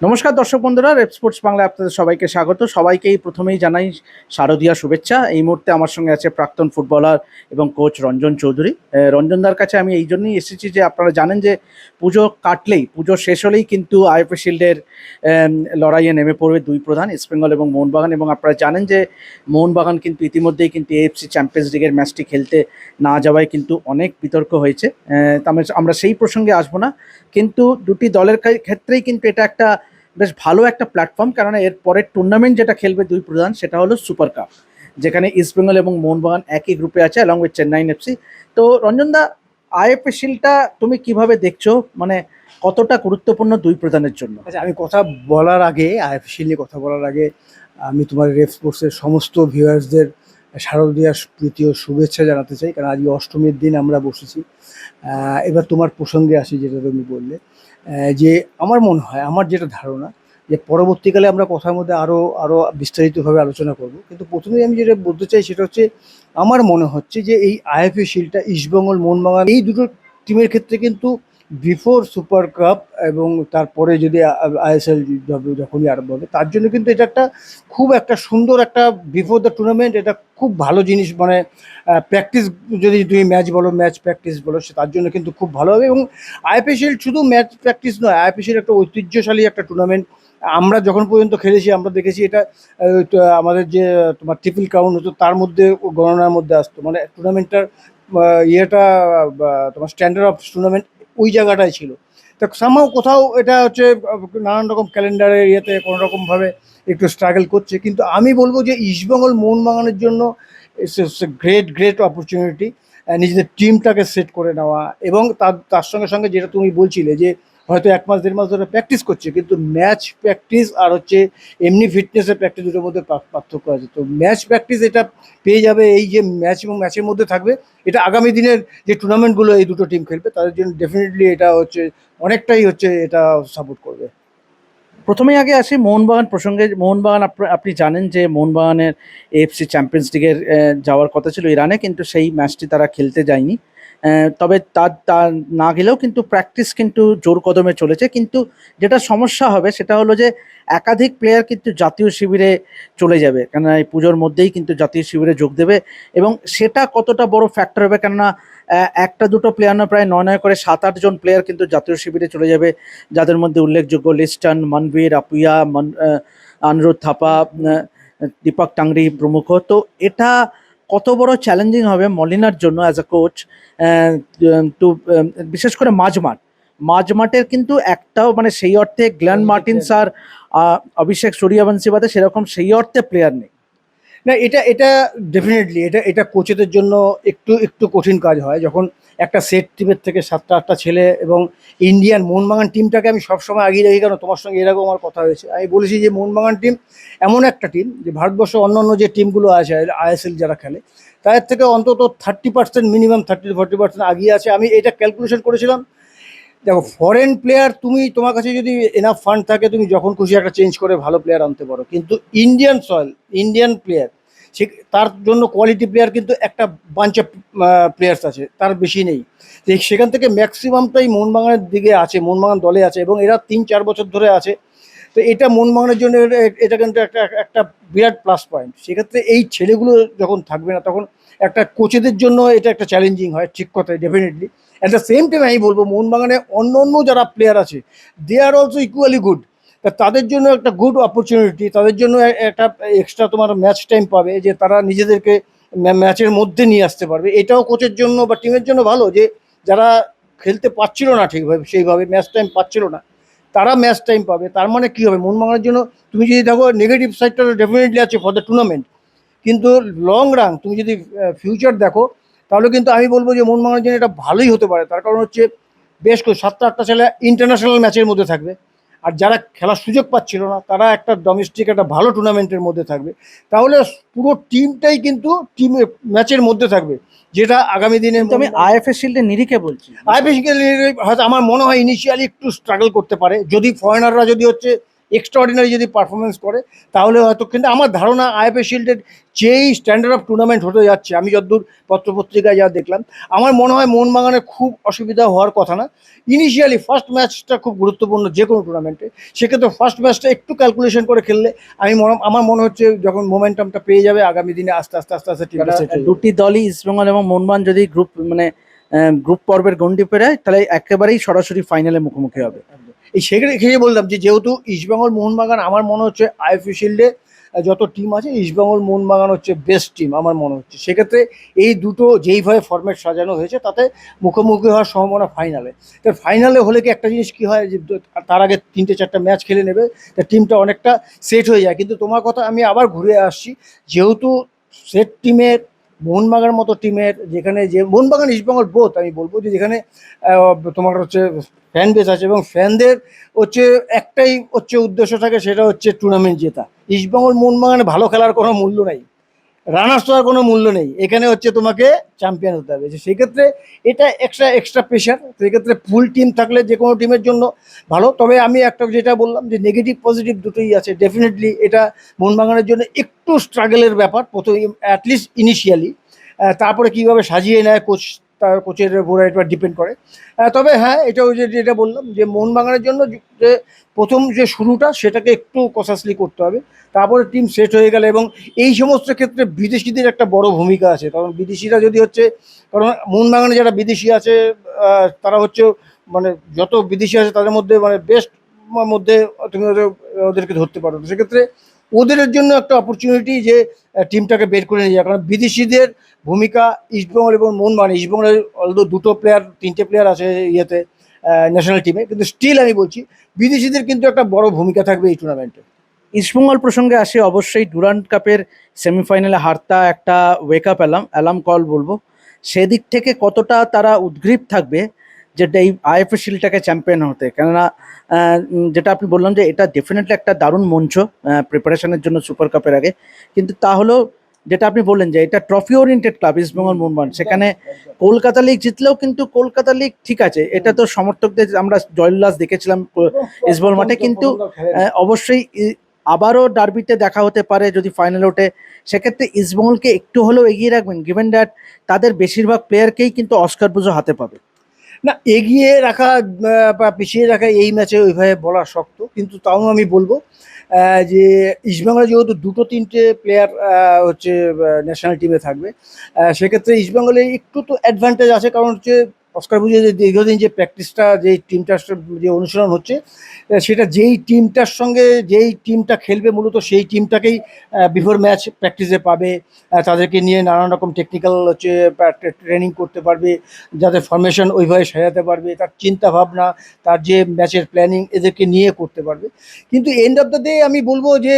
নমস্কার দর্শক বন্ধুরা রেপ স্পোর্টস বাংলা আপনাদের সবাইকে স্বাগত। সবাইকেই প্রথমেই জানাই শারদীয়া শুভেচ্ছা। এই মুহূর্তে আমার সঙ্গে আছে প্রাক্তন ফুটবলার এবং কোচ রঞ্জন চৌধুরী। রঞ্জনদার কাছে আমি এই জন্যই এসেছি যে আপনারা জানেন যে পুজো কাটলেই, পুজো শেষ হলেই কিন্তু আইএফএ শিল্ডের লড়াইয়ে নেমে পড়বে দুই প্রধান ইস্টবেঙ্গল এবং মোহনবাগান। এবং আপনারা জানেন যে মোহনবাগান কিন্তু ইতিমধ্যেই কিন্তু এএফসি চ্যাম্পিয়ন্স লিগের ম্যাচটি খেলতে না যাওয়ায় কিন্তু অনেক বিতর্ক হয়েছে। আমরা সেই প্রসঙ্গে আসব না। কিন্তু দুটি দলের ক্ষেত্রেই কিন্তু এটা একটা বেশ ভালো একটা প্ল্যাটফর্ম কেননা এর পরের টুর্নামেন্ট যেটা খেলবে দুই প্রধান, সেটা হলো সুপার কাপ যেখানে ইস্টবেঙ্গল এবং মোহনবাগান একই গ্রুপে আছে অ্যালং উইথ চেন্নাইন এফসি তো রঞ্জনদা আইএফএ শিলটা তুমি কীভাবে দেখছ? মানে কতটা গুরুত্বপূর্ণ দুই প্রধানের জন্য? আচ্ছা আমি কথা বলার আগে আইএফসি নিয়ে কথা বলার আগে, আমি তোমার রেফ স্পোর্টসের সমস্ত ভিউয়ার্সদের শারদীয়া প্রীতি ও শুভেচ্ছা জানাতে চাই কারণ আজকে অষ্টমীর দিন আমরা বসেছি। এবার তোমার প্রসঙ্গে আসি, যেটা তুমি বললে। যে আমার মনে হয়, আমার যেটা ধারণা, যে পরবর্তীকালে আমরা কথার মধ্যে আরও আরও বিস্তারিতভাবে আলোচনা করব। কিন্তু প্রথমেই আমি যেটা বলতে চাই সেটা হচ্ছে, আমার মনে হচ্ছে যে এই আইএফএ শিলটা ইস্টবেঙ্গল, মোহনবাগান, এই দুটো টিমের ক্ষেত্রে কিন্তু বিফোর সুপার কাপ এবং তারপরে যদি আইএসএল যখনই আরম্ভ হবে, তার জন্য কিন্তু এটা একটা খুব একটা সুন্দর একটা বিফোর দ্য টুর্নামেন্ট। এটা খুব ভালো জিনিস মানে প্র্যাকটিস যদি তুমি ম্যাচ বলো, ম্যাচ প্র্যাকটিস বলো, সে তার জন্য কিন্তু খুব ভালো হবে। এবং আইপিএল শুধু ম্যাচ প্র্যাকটিস নয় আইপিএল একটা ঐতিহ্যশালী একটা টুর্নামেন্ট। আমরা যখন পর্যন্ত খেলেছি, আমরা দেখেছি এটা আমাদের যে, তোমার ট্রিপল ক্রাউন হতো, তার মধ্যে গণনার মধ্যে আসতো। মানে টুর্নামেন্টটার ইয়েটা তোমার স্ট্যান্ডার্ড অফ টুর্নামেন্ট ওই জায়গাটাই ছিল। তো সামাও কোথাও এটা হচ্ছে, নানান রকম ক্যালেন্ডারের ইয়েতে কোনো রকমভাবে একটু স্ট্রাগল করছে। কিন্তু আমি বলব যে ইস্টবেঙ্গল মোহনবাগানের জন্য গ্রেট গ্রেট অপরচুনিটি নিজেদের টিমটাকে সেট করে নেওয়া এবং তার তার সঙ্গে সঙ্গে যেটা তুমি বলছিলে যে হয়তো এক মাস, দেড় মাস ধরে প্র্যাকটিস করছে, কিন্তু ম্যাচ প্র্যাকটিস আর হচ্ছে এমনি ফিটনেসের প্র্যাকটিস দুটোর মধ্যে পার্থক্য আছে। তো ম্যাচ প্র্যাকটিস এটা পেয়ে যাবে এই যে ম্যাচ এবং ম্যাচের মধ্যে থাকবে, এটা আগামী দিনের যে টুর্নামেন্টগুলো এই দুটো টিম খেলবে, তাদের জন্য ডেফিনেটলি এটা হচ্ছে অনেকটাই হচ্ছে এটা সাপোর্ট করবে। প্রথমেই আগে আসি মোহনবাগান প্রসঙ্গে। মোহনবাগান আপ- আপনি জানেন যে মোহনবাগানের এএফসি চ্যাম্পিয়ন্স লিগের যাওয়ার কথা ছিল ইরানে, কিন্তু সেই ম্যাচটি তারা খেলতে যায়নি। তবে তার তা না গেলেও কিন্তু প্র্যাকটিস কিন্তু জোর কদমে চলেছে। কিন্তু যেটা সমস্যা হবে সেটা হলো যে একাধিক প্লেয়ার কিন্তু জাতীয় শিবিরে চলে যাবে। কেননা এই পুজোর মধ্যেই কিন্তু জাতীয় শিবিরে যোগ দেবে এবং সেটা কতটা বড় ফ্যাক্টর হবে কেননা একটা দুটো প্লেয়ার নয় প্রায় নয় নয় করে সাত আটজন প্লেয়ার কিন্তু জাতীয় শিবিরে চলে যাবে। যাদের মধ্যে উল্লেখযোগ্য লিস্টন মনবীর আপুয়া মন আহ, আনিরুদ্ধ থাপা দীপক টাংরি প্রমুখ। তো এটা কত বড় চ্যালেঞ্জিং হবে মলিনার জন্য অ্যাজ আ কোচ টু বিশেষ করে মাঝমাঠ মাঝমাঠের কিন্তু একটাও মানে সেই অর্থে গ্ল্যান মার্টিন স্যার অভিষেক সূর্যবংশী বাদে সেরকম সেই অর্থে প্লেয়ার নেই। না, এটা এটা ডেফিনেটলি এটা এটা কোচেদের জন্য একটু একটু কঠিন কাজ হয়। যখন একটা সেট টিমের থেকে সাতটা, আটটা ছেলে এবং ইন্ডিয়ান মোহনবাগান টিমটাকে আমি সবসময় আগিয়ে রাখি, কেন? তোমার সঙ্গে এরকম আমার কথা হয়েছে। আমি বলেছি যে, মোহনবাগান টিম এমন একটা টিম যে, ভারতবর্ষ অন্যান্য যে টিমগুলো আছে আইএসএল যারা খেলে, তাদের থেকে অন্তত thirty percent minimum thirty forty percent আগিয়ে আছে। আমি এটা ক্যালকুলেশন করেছিলাম দেখো ফরেন প্লেয়ার তুমি তোমার কাছে যদি এনাফ ফান্ড থাকে, তুমি যখন খুশি একটা চেঞ্জ করে ভালো প্লেয়ার আনতে পারো। কিন্তু ইন্ডিয়ান সয়েল ইন্ডিয়ান প্লেয়ার সে তার জন্য কোয়ালিটি প্লেয়ার কিন্তু একটা বাঞ্চ অফ প্লেয়ার্স আছে, তার বেশি নেই। সেখান থেকে ম্যাক্সিমামটাই মোহনবাগানের দিকে আছে, মোহনবাগান দলে আছে, এবং এরা তিন চার বছর ধরে আছে। তো এটা মোহনবাগানের জন্য এটা- কিন্তু একটা একটা বিরাট প্লাস পয়েন্ট সেক্ষেত্রে এই ছেলেগুলো যখন থাকবে না, তখন একটা কোচেদের জন্য এটা একটা চ্যালেঞ্জিং হয়, ঠিক কথাই definitely at the same time আমি বলব, মোহনবাগানে অন্য অন্য যারা প্লেয়ার আছে they are also equally good তা তাদের জন্য একটা গুড অপরচুনিটি তাদের জন্য একটা এক্সট্রা তোমার ম্যাচ টাইম পাবে, যে তারা নিজেদেরকে ম্যাচের মধ্যে নিয়ে আসতে পারবে। এটাও কোচের জন্য বা টিমের জন্য ভালো যে, যারা খেলতে পারছিল না ঠিকভাবে, সেইভাবে ম্যাচ টাইম পাচ্ছিল না, তারা ম্যাচ টাইম পাবে। তার মানে কী হবে? মোহনবাগানের জন্য তুমি যদি দেখো নেগেটিভ সাইডটা ডেফিনেটলি আছে ফর দ্য টুর্নামেন্ট কিন্তু লং রান তুমি যদি ফিউচার দেখো তাহলে কিন্তু আমি বলব যে মোহনবাগানের জন্য এটা ভালোই হতে পারে। তার কারণ হচ্ছে বেশ করে সাতটা আটটা ছেলে ইন্টারন্যাশনাল ম্যাচের মধ্যে থাকবে। আর যারা খেলার সুযোগ পাচ্ছিল না তারা একটা ডোমেস্টিক একটা ভালো টুর্নামেন্টের মধ্যে থাকবে। তাহলে পুরো টিমটাই কিন্তু টিম ম্যাচের মধ্যে থাকবে যেটা আগামী দিনে আমি আইএফএ শিল্ডের নিরিখে বলছি। আইপিএল হয়তো আমার মনে হয় ইনিশিয়ালি একটু স্ট্রাগল করতে পারে। যদি ফরেনাররা যদি হচ্ছে এক্সট্রাঅর্ডিনারি যদি পারফরমেন্স করে তাহলে হয়তো কিন্তু আমার ধারণা আইএফএ শিল্ডের যেই স্ট্যান্ডার্ড অফ টুর্নামেন্ট হতে যাচ্ছে আমি যতদূর পত্রপত্রিকায় যা দেখলাম আমার মনে হয় মোহনবাগানের খুব অসুবিধা হওয়ার কথা না। ইনিশিয়ালি ফার্স্ট ম্যাচটা খুব গুরুত্বপূর্ণ যে কোনো টুর্নামেন্টে সেক্ষেত্রে ফার্স্ট ম্যাচটা একটু ক্যালকুলেশন করে খেললে আমি মনে আমার মনে হচ্ছে যখন মোমেন্টামটা পেয়ে যাবে আগামী দিনে আস্তে আস্তে আস্তে আস্তে টিমটা যাবে। দুটি দলই ইস্টবেঙ্গল এবং মোহনবাগান যদি গ্রুপ মানে গ্রুপ পর্বের গন্ডি পেরায় তাহলে একেবারেই সরাসরি ফাইনালে মুখোমুখি হবে। এই সেখানে বললাম যে যেহেতু ইস্টবেঙ্গল মোহনবাগান আমার মনে হচ্ছে আইএফএ শিল্ডে যত টিম আছে ইস্টবেঙ্গল মোহনবাগান হচ্ছে বেস্ট টিম আমার মনে হচ্ছে। সেক্ষেত্রে এই দুটো যেইভাবে ফরম্যাট সাজানো হয়েছে, তাতে মুখোমুখি হওয়ার সম্ভাবনা ফাইনালে তো ফাইনালে হলে কি একটা জিনিস কি হয় যে তার আগে তিনটে চারটা ম্যাচ খেলে নেবে, তা টিমটা অনেকটা সেট হয়ে যায়। কিন্তু তোমার কথা আমি আবার ঘুরে আসছি, যেহেতু সেট টিমের মোহনবাগান মতো টিমের যেখানে যে মোহনবাগান ইস্টবেঙ্গল বোধ আমি বলব যে যেখানে তোমার হচ্ছে ফ্যান বেস আছে এবং ফ্যানদের হচ্ছে একটাই হচ্ছে উদ্দেশ্য থাকে, সেটা হচ্ছে টুর্নামেন্ট জেতা। ইস্টবেঙ্গল মোহনবাগানে ভালো খেলার কোনো মূল্য নেই। রানার্স হওয়ার কোনো মূল্য নেই। এখানে হচ্ছে তোমাকে চ্যাম্পিয়ন হতে হবে। যে ক্ষেত্রে এটা এক্সট্রা এক্সট্রা প্রেশার সেক্ষেত্রে ফুল টিম থাকলে যে কোনো টিমের জন্য ভালো। তবে আমি একটা যেটা বললাম যে নেগেটিভ পজিটিভ দুটোই আছে। ডেফিনেটলি এটা মোহনবাগানের জন্য একটু স্ট্রাগলের ব্যাপার। প্রথম অ্যাটলিস্ট ইনিশিয়ালি তারপরে কীভাবে সাজিয়ে নেয় কোচ তার কোচের উপরে এটা ডিপেন্ড করে। তবে হ্যাঁ এটাও যে যেটা বললাম, যে মোহনবাগানের জন্য যে প্রথম যে শুরুটা, সেটাকে একটু কসাসলি করতে হবে। তারপরে টিম সেট হয়ে গেলে এবং এই সমস্ত ক্ষেত্রে বিদেশিদের একটা বড় ভূমিকা আছে। কারণ বিদেশিরা যদি হচ্ছে, কারণ মোহনবাগানে যারা বিদেশি আছে তারা হচ্ছে মানে যত বিদেশি আছে, তাদের মধ্যে মানে বেস্ট মধ্যে তুমি ওদের- ওদেরকে ধরতে পারো। সেক্ষেত্রে ওদের জন্য একটা অপরচুনিটি যে টিমটাকে বের করে নিয়ে যাওয়া। কারণ বিদেশিদের ভূমিকা ইস্টবেঙ্গল এবং মোহনবাগান ইস্টবেঙ্গলের অলদো দুটো প্লেয়ার তিনটে প্লেয়ার আছে ইয়েতে ন্যাশনাল টিমে কিন্তু স্টিল আমি বলছি, বিদেশিদের কিন্তু একটা বড় ভূমিকা থাকবে এই টুর্নামেন্টে ইস্টবেঙ্গল প্রসঙ্গে আসে অবশ্যই ডুরান্ট কাপের সেমিফাইনালে হারতা একটা wake up alarm alarm call বলব। সেদিক থেকে কতটা তারা উদ্গ্রীব থাকবে যেটা এই আইএফএ শিলটাকে চ্যাম্পিয়ন হতে। কেননা যেটা আপনি বললাম যে এটা ডেফিনেটলি একটা দারুণ মঞ্চ প্রিপারেশনের জন্য সুপার কাপের আগে। কিন্তু তাহলেও যেটা আপনি বললেন যে এটা trophy oriented club East Bengal Mohun Bagan সেখানে কলকাতা লিগ জিতলেও কিন্তু কলকাতা লিগ ঠিক আছে। এটা তো সমর্থকদের, আমরা জয়োল্লাস দেখেছিলাম ইসবল মাঠে। কিন্তু অবশ্যই আবারও ডার্বিতে দেখা হতে পারে যদি ফাইনাল ওঠে। সেক্ষেত্রে ইস্টবেঙ্গলকে একটু হলেও এগিয়ে রাখবেন। গিভেন দ্যাট তাদের বেশিরভাগ প্লেয়ারকেই কিন্তু অস্কার পুজো হাতে পাবে। না, এগিয়ে রাখা, বা পিছিয়ে রাখা এই ম্যাচে ওইভাবে বলা শক্ত, কিন্তু তাও আমি বলব যে ইস্টবেঙ্গলে যেহেতু দুটো তিনটে প্লেয়ার হচ্ছে ন্যাশনাল টিমে থাকবে সেক্ষেত্রে ইস্টবেঙ্গলে একটু তো অ্যাডভান্টেজ আছে, কারণ হচ্ছে অস্কার বুঝে যে দীর্ঘদিন যে প্র্যাকটিসটা, যে টিমটার যে অনুশীলন হচ্ছে সেটা যেই টিমটার সঙ্গে, যেই টিমটা খেলবে মূলত সেই টিমটাকেই বিফোর ম্যাচ প্র্যাকটিসে পাবে। তাদেরকে নিয়ে নানান রকম টেকনিক্যাল হচ্ছে ট্রেনিং করতে পারবে যাদের ফরমেশন ওইভাবে সাজাতে পারবে, তার চিন্তা ভাবনা তার যে ম্যাচের প্ল্যানিং এদেরকে নিয়ে করতে পারবে। কিন্তু এন্ড অফ দ্য ডে আমি বলব যে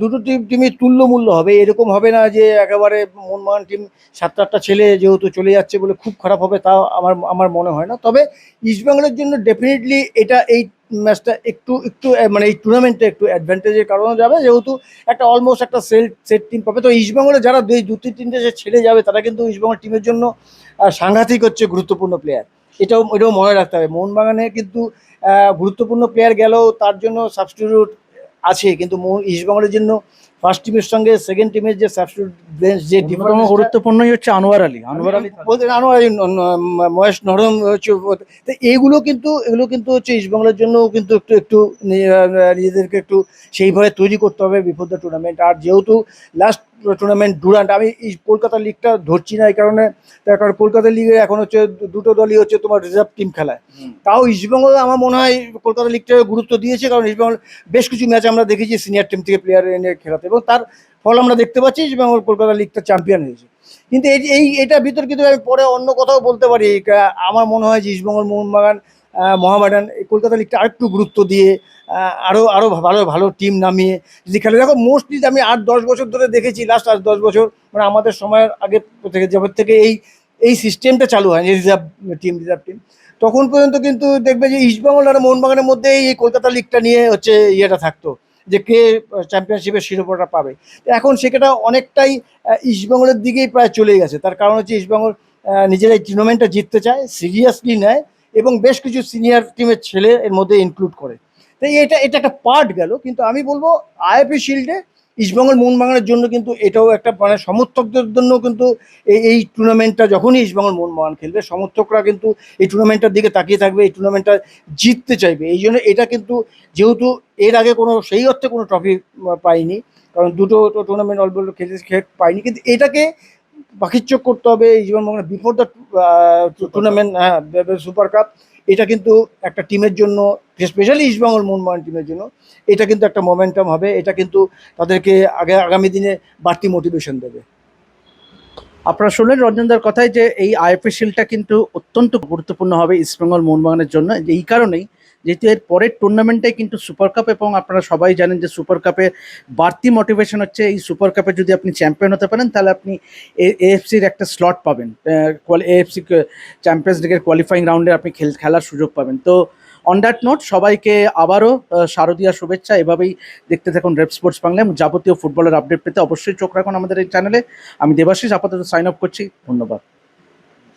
দুটো টিম টিমই তুল্যমূল্য হবে। এরকম হবে না যে, একেবারে মোহনবাগান টিম সাতটা আটটা ছেলে যেহেতু চলে যাচ্ছে বলে খুব খারাপ হবে তা আমার আমার আমার মনে হয় না। তবে ইস্টবেঙ্গলের জন্য ডেফিনেটলি এটা এই ম্যাচটা একটু একটু মানে এই টুর্নামেন্টে একটু অ্যাডভান্টেজের কারণে যাবে। যেহেতু একটা অলমোস্ট একটা সেট সেট টিম পাবে। তো ইস্টবেঙ্গলে যারা দুই, দু, তিন, তিনটে যে ছেড়ে যাবে, তারা কিন্তু ইস্টবেঙ্গল টিমের জন্য সাংঘাতিক হচ্ছে গুরুত্বপূর্ণ প্লেয়ার এটাও এটাও মনে রাখতে হবে। মোহনবাগানে কিন্তু গুরুত্বপূর্ণ প্লেয়ার গেলেও তার জন্য সাবস্টিটিউট আছে কিন্তু ইস্টবেঙ্গলের জন্য ফার্স্ট টিমের সঙ্গে সেকেন্ড টিমের যে সাবস্টিটিউট বেঞ্চ যে অন্যতম গুরুত্বপূর্ণই হচ্ছে আনোয়ার আলী। আনোয়ার আলী বলতে আনোয়ার আলী মহেশ নরম হচ্ছে তো এইগুলো কিন্তু এগুলো কিন্তু হচ্ছে ইস্টবেঙ্গলের জন্য কিন্তু একটু একটু নিজেদেরকে একটু সেইভাবে তৈরি করতে হবে বিপদ টুর্নামেন্ট আর যেহেতু লাস্ট টুর্নামেন্ট ডুরান্ট আমি এই কলকাতা লিগটা ধরছি না এই কারণে তার কারণ কলকাতা লিগে এখন হচ্ছে দুটো দলই হচ্ছে তোমার রিজার্ভ টিম খেলায়। তাও ইস্টবেঙ্গল আমার মনে হয় কলকাতা লিগটাকে গুরুত্ব দিয়েছে কারণ ইস্টবেঙ্গল বেশ কিছু ম্যাচ আমরা দেখেছি সিনিয়র টিম থেকে প্লেয়ার এনে খেলাতে এবং তার ফল আমরা দেখতে পাচ্ছি ইস্টবেঙ্গল কলকাতা লিগটা চ্যাম্পিয়ন হয়েছে। কিন্তু এই এই এটা ভিতর কিন্তু আমি পরে অন্য কথাও বলতে পারি আমার মনে হয় যে ইস্টবেঙ্গল মোহনবাগান এই কলকাতা লিগটা আরেকটু গুরুত্ব দিয়ে আরও আরও ভালো ভালো টিম নামিয়ে যদি খেলে দেখো মোস্টলি আমি আট, দশ বছর ধরে দেখেছি লাস্ট আট, দশ বছর মানে আমাদের সময়ের আগে থেকে যবে থেকে এই এই সিস্টেমটা চালু হয় রিজার্ভ টিম রিজার্ভ টিম তখন পর্যন্ত কিন্তু দেখবে যে ইস্টবেঙ্গল আর মোহনবাগানের মধ্যে এই কলকাতা লিগটা নিয়ে হচ্ছে ইয়েটা থাকতো, যে কে চ্যাম্পিয়নশিপের শিরোপাটা পাবে। তো এখন সেটা অনেকটাই ইস্টবেঙ্গলের দিকেই প্রায় চলে গেছে। তার কারণ হচ্ছে ইস্টবেঙ্গল নিজেরা এই টুর্নামেন্টটা জিততে চায় সিরিয়াসলি নেয় এবং বেশ কিছু সিনিয়র টিমের ছেলে এর মধ্যে ইনক্লুড করে। তো এটা এটা একটা পার্ট গেল, কিন্তু আমি বলব আইএফএ শিল্ডে ইস্টবেঙ্গল মোহনবাগানের জন্য কিন্তু এটাও একটা মানে সমর্থকদের জন্য কিন্তু এই এই টুর্নামেন্টটা যখনই ইস্টবেঙ্গল মোহনবাগান খেলবে, সমর্থকরা কিন্তু এই টুর্নামেন্টটার দিকে তাকিয়ে থাকবে, এই টুর্নামেন্টটা জিততে চাইবে। এই জন্য এটা কিন্তু যেহেতু এর আগে কোনো, সেই অর্থে কোনো ট্রফি পাইনি, কারণ দুটো টুর্নামেন্ট অল্প অল্প খেলতে খে- পাইনি, কিন্তু এটাকে বাকির চোখ করতে হবে জীবন মোহন বিফোর দ্য টুর্নামেন্ট হ্যাঁ সুপার কাপ এটা কিন্তু একটা টিমের জন্য স্পেশালি ইস্টবেঙ্গল মোহনবাগান টিমের জন্য, এটা কিন্তু একটা মোমেন্টাম হবে, এটা কিন্তু তাদেরকে আগে আগামী দিনে বাড়তি মোটিভেশন দেবে। আপনারা শুনলেন রঞ্জনদার কথায় যে এই আইএফএ শিলটা কিন্তু অত্যন্ত গুরুত্বপূর্ণ হবে ইস্টবেঙ্গল মোহনবাগানের জন্য এই কারণেই যেহেতু এর পরের টুর্নামেন্টে কিন্তু সুপার কাপ এবং আপনারা সবাই জানেন যে সুপার কাপে বাড়তি মোটিভেশন হচ্ছে। এই সুপার কাপে যদি আপনি চ্যাম্পিয়ন হতে পারেন, তাহলে আপনি এএফসির একটা স্লট পাবেন। এএফসি চ্যাম্পিয়ন্স লিগের কোয়ালিফাইং রাউন্ডে আপনি খেল, খেলার সুযোগ পাবেন। তো অন দ্যাট নোট সবাইকে আবারও শারদীয়া শুভেচ্ছা। এভাবেই দেখতে থাকুন রেপ স্পোর্টস বাংলা এবং যাবতীয় ফুটবলের আপডেট পেতে অবশ্যই চোখ রাখুন আমাদের এই চ্যানেলে আমি দেবাশিস, আপাতত সাইন আপ করছি। ধন্যবাদ।